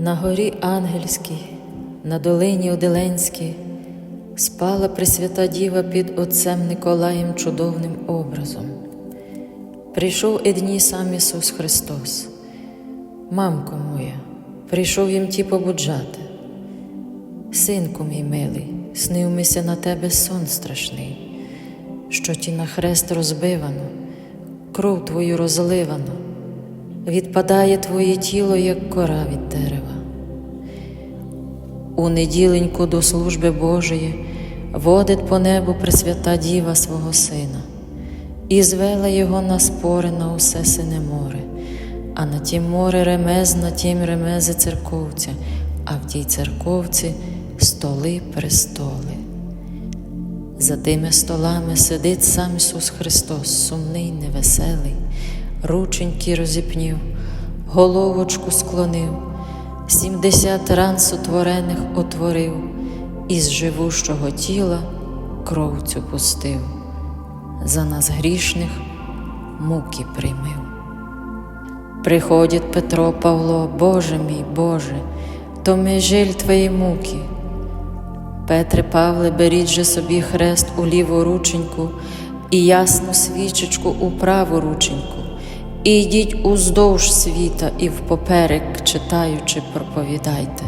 На горі Ангельській, на долині Оделенській спала Пресвята Діва під отцем Николаєм чудовним образом. Прийшов одні сам Ісус Христос, мамко моя, прийшов їм ті побуджати. Синку мій милий, снив мися на тебе сон страшний, що ті на хрест розбивано, кров твою розливано, відпадає твоє тіло, як кора від дерева. У неділеньку до служби Божої водить по небу Пресвята Діва свого Сина, і звела його на спори на усе сине море, а на тім море ремез, на тім ремези церковця, а в тій церковці столи престоли. За тими столами сидить сам Ісус Христос, сумний, невеселий, рученьки розіпнів, головочку склонив, сімдесят ран сотворених отворив, із живущого тіла кров цю пустив, за нас грішних муки приймив. Приходить Петро Павло, Боже мій, Боже, то ми жиль Твої муки. Петре Павле, беріть же собі хрест у ліву рученьку і ясну свічечку у праву рученьку, і йдіть уздовж світа і впоперек, читаючи, проповідайте.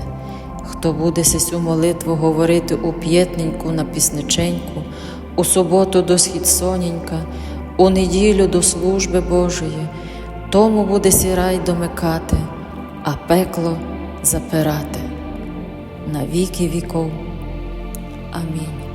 Хто буде сесю молитву говорити у п'єтненьку на пісниченьку, у суботу до схід соненька, у неділю до служби Божої, тому буде сірай домикати, а пекло запирати на віки віков. Амінь.